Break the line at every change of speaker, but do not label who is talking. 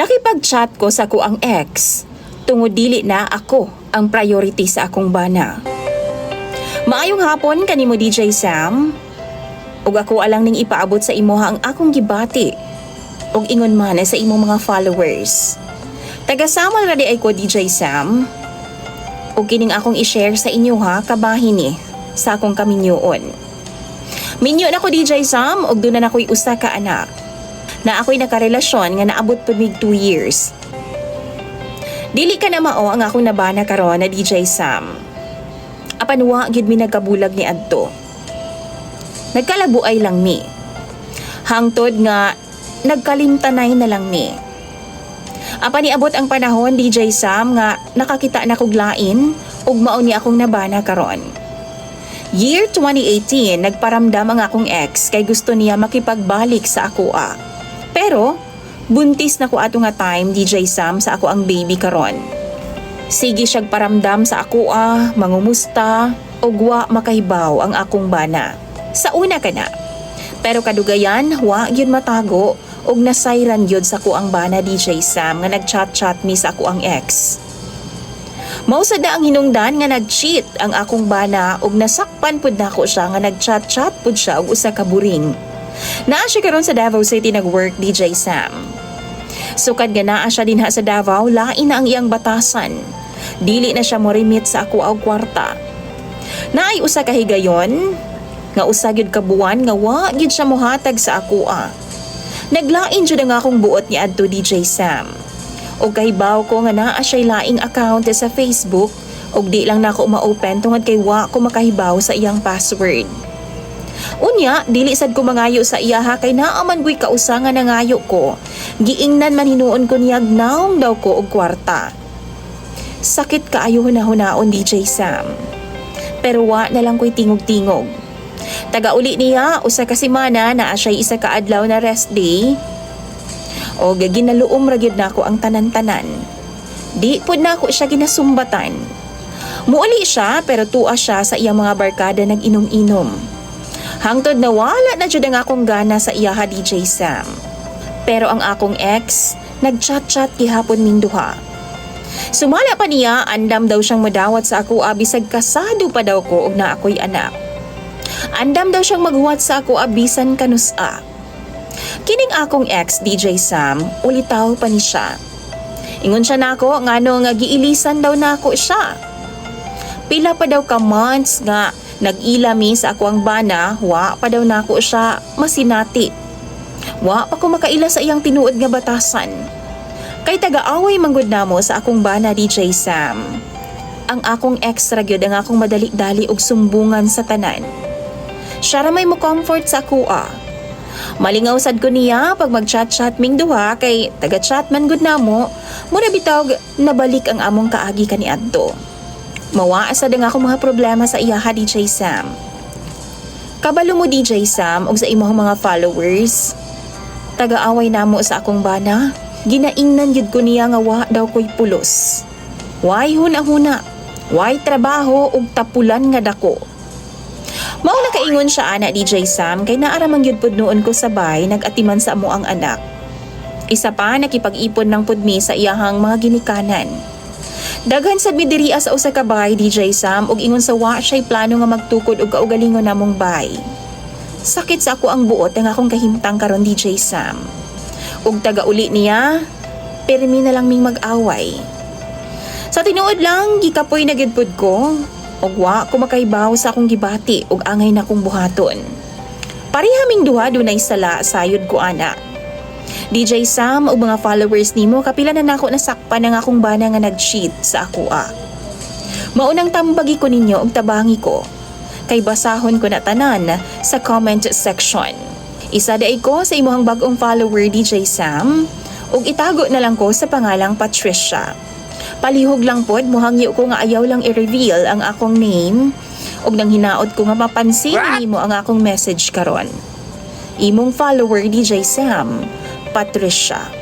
Nakipag-chat ko sa ko ang ex. Tungod dili na ako ang priority sa akong bana. Maayong hapon kanimo DJ Sam. Ug ako alang ning ipaabot sa imuha ang akong gibati. Ug ingon man sa imong mga followers. Taga-Samal ra di ay ko DJ Sam. Ug kining akong i-share sa inyo ha kabahin ni sa akong kaminyoon. Minyo na ko DJ Sam ug doon na ako'y usa ka anak. Na ako'y nakarelasyon nga naabot pud mig 2 years. Dili ka na mao ang akong nabana karon na DJ Sam. Apan wa gid mi nagkabulag ni adto. Nagkalabuay lang mi. Hangtod nga nagkalimtanay na lang mi. Apan niabot ang panahon DJ Sam nga nakakita na kog lain ug mao ni akong nabana karon. Year 2018, nagparamdam ang akong ex kay gusto niya makipagbalik sa ako ah. Pero, buntis na ko ato nga time DJ Sam sa ako ang baby karon. Sige siyag paramdam sa ako ah, mangumusta, ug wa makahibaw ang akong bana. Sa una ka na. Pero kadugayan, wa gyud matago ug nasayran gyud sa ko ang bana DJ Sam nga nagchat-chat mi sa ako ang ex. Mausad na ang hinungdan nga nag-cheat ang akong bana ug nasakpan pud nako siya nga nag-chat-chat pud siya og usa ka buring. Naa siya karon sa Davao City nag-work DJ Sam. Sukad nga naa siya dinha sa Davao, lain na ang iyang batasan. Dili na siya mo remit sa og kwarta. Naay usa ka higayon nga usa gyud ka buwan nga wa gyud siya mohatag sa ako ah. Naglain jud ang akong buot ni adto DJ Sam. Og kahibaw ko nga naa siya'y laing account sa Facebook og di lang nako ma-open tungod kay wa ko makahibaw sa iyang password. Unya, dili sad ko mangayo sa iya ha kay naaman ko'y kausa nga nangayo ko. Giingnan man hinuon ko niyag naong daw ko og kwarta. Sakit kaayo hunahunaon DJ Sam. Pero wa na lang ko'y tingog-tingog. Taga uli niya, usa ka semana na siya'y isa ka adlaw na rest day o ginaluom ra gyud nako ang tanan-tanan. Di pud nako siya ginasumbatan. Muuli siya pero tuwa siya sa iyang mga barkada nag-inom-inom. Hangtod na wala na jud ang akong gana sa iya ha DJ Sam. Pero ang akong ex, nag-chat-chat gihapon ming duha. Sumala pa niya, andam daw siyang madawat sa ako abisag kasado pa daw ko og na ako'y anak. Andam daw siyang maghuwat sa ako abisan kanusa. Kining akong ex DJ Sam, ulitaw pa ni siya. Ingon siya nako ngano nga giilisan daw nako siya. Pila pa daw ka months nga nag-ilami sa ako bana, wa pa daw nako siya masinati. Wa pa ko makaila sa iyang tinuod nga batasan. Kay taga-away manggod namo sa akong bana DJ Sam. Ang akong extra gyud ang akong madali-dali og sumbungan sa tanan. Siya ra mo comfort sa ako ah. Malingaw sad ko niya pag mag-chat-chat ming duha kay taga-chat man gud namo, mura bitawg nabalik ang among kaagi kani adto. Mawaasa ang ako mga problema sa iya ha DJ Sam. Kabalo mo DJ Sam og sa imong mga followers. Taga-away namo sa akong bana. Ginaingnan yun ko niya nga wa daw ko'y pulos. Why huna-huna? Why trabaho ug tapulan nga dako? Mao na kaingon siya ana DJ Sam kay naaramang gyud pud noon ko sabay nag-atiman sa amo ang anak. Isa pa nakipag-ipon ng pudmi sa iyahang mga ginikanan. Daghan sad mi diri sa usa ka bahay DJ Sam ug ingon sa wa siya'y plano nga magtukod og kaugalingon namong bay. Sakit sa ako ang buot ang akong kahimtang karon DJ Sam. Ug taga uli niya, permi na lang ming mag-away. Sa tinuod lang, gikapoy na gid ko. Og wa ko makaibaw sa akong gibati ug angay na kong buhaton. Parehaming duha dunay sala sayod ko ana. DJ Sam ug mga followers nimo kapila na nako nasakpan ang akong bana nga nag-cheat sa ako ah. Maunang tambagi ko ninyo og tabangi ko. Kay basahon ko na tanan sa comment section. Isa day ko sa imuhang bagong follower DJ Sam ug itago na lang ko sa pangalang Patricia. Palihog lang pod muhangyo ko nga ayaw lang i-reveal ang akong name ug nang hinaot ko nga mapansin nimo ang akong message karon. Imong follower DJ Sam, Patricia.